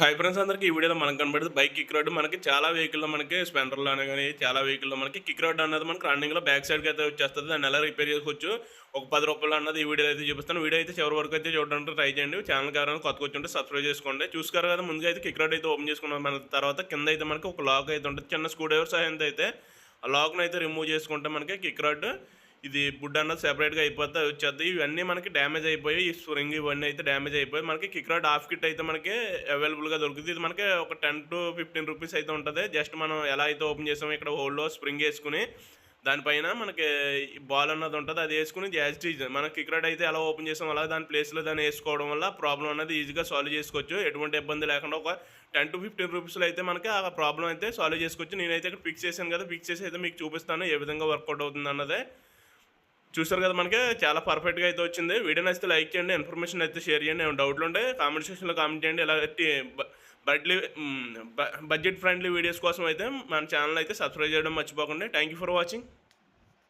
Hi friends అందరికీ ఈ వీడియోలో మనకు కనబడుతుంది బైక్ కిక్ రోడ్ మనకి చాలా వెహికల్లో మనకి స్పెండర్లో అనే కానీ చాలా వెహికల్లో మనకి కిక్ రోడ్ అన్నది మనకి రన్నింగ్లో బ్యాక్ సైడ్కి అయితే వచ్చేస్తుంది. దాన్ని ఎలా రిపేర్ చేసుకోవచ్చు? ఒక పది రూపాయలు అన్నది ఈ వీడియో అయితే చూపిస్తాను. వీడియో అయితే చివరి వరకు అయితే చూడడానికి ట్రై చేయండి. ఛానల్ కారణం కొత్తగా వచ్చి సబ్స్క్రైబ్ చేసుకోండి. చూసుకోరు కదా ముందుగా అయితే కిక్ రోడ్ అయితే ఓపెన్ చేసుకున్నాం. మన తర్వాత కింద అయితే మనకి ఒక లాక్ అయితే ఉంటుంది. చిన్న స్క్రూ డ్రైవర్ సహాయంతో అయితే ఆ లాక్ను అయితే రిమూవ్ చేసుకుంటే మనకి కిక్ రాడ్ ఇది బుడ్ అన్నది సెపరేట్గా అయిపోతే వచ్చేది. ఇవన్నీ మనకి డ్యామేజ్ అయిపోయి ఈ స్ప్రింగ్ ఇవన్నీ అయితే డ్యామేజ్ అయిపోయి మనకి కిక్రాట్ హాఫ్ కిట్ అయితే మనకి అవైలబుల్గా దొరుకుతుంది. ఇది మనకి ఒక టెన్ టు ఫిఫ్టీన్ రూపీస్ అయితే ఉంటుంది. జస్ట్ మనం ఎలా అయితే ఓపెన్ చేసామో ఇక్కడ హోల్లో స్ప్రింగ్ వేసుకుని దానిపైన మనకి బాల్ అన్నది ఉంటుంది. అది వేసుకుని జాస్ట్ ఈజీ మన అయితే ఎలా ఓపెన్ చేసాం అలా దాని ప్లేస్లో దాన్ని వేసుకోవడం వల్ల ప్రాబ్లం అనేది ఈజీగా సాల్వ్ చేసుకోవచ్చు. ఎటువంటి ఇబ్బంది లేకుండా ఒక టెన్ టు ఫిఫ్టీన్ రూపీస్లో అయితే మనకి ఆ ప్రాబ్లం అయితే సాల్వ్ చేసుకోవచ్చు. నేనైతే ఇక్కడ ఫిక్స్ చేశాను కదా. ఫిక్స్ చేసి అయితే మీకు చూపిస్తాను ఏ విధంగా వర్కౌట్ అవుతుంది అన్నదే. చూసారు కదా మనకి చాలా పర్ఫెక్ట్గా అయితే వచ్చింది. వీడియో నచ్చితే లైక్ చేయండి ఇన్ఫర్మేషన్ అయితే షేర్ చేయండి. ఏమైనా డౌట్లు ఉంటే కామెంట్ సెక్షన్లో కామెంట్ చేయండి. ఇలా బడ్లీ బడ్జెట్ ఫ్రెండ్లీ వీడియోస్ కోసం అయితే మన ఛానల్ అయితే సబ్స్క్రైబ్ చేయడం మర్చిపోకండి. Thank you for watching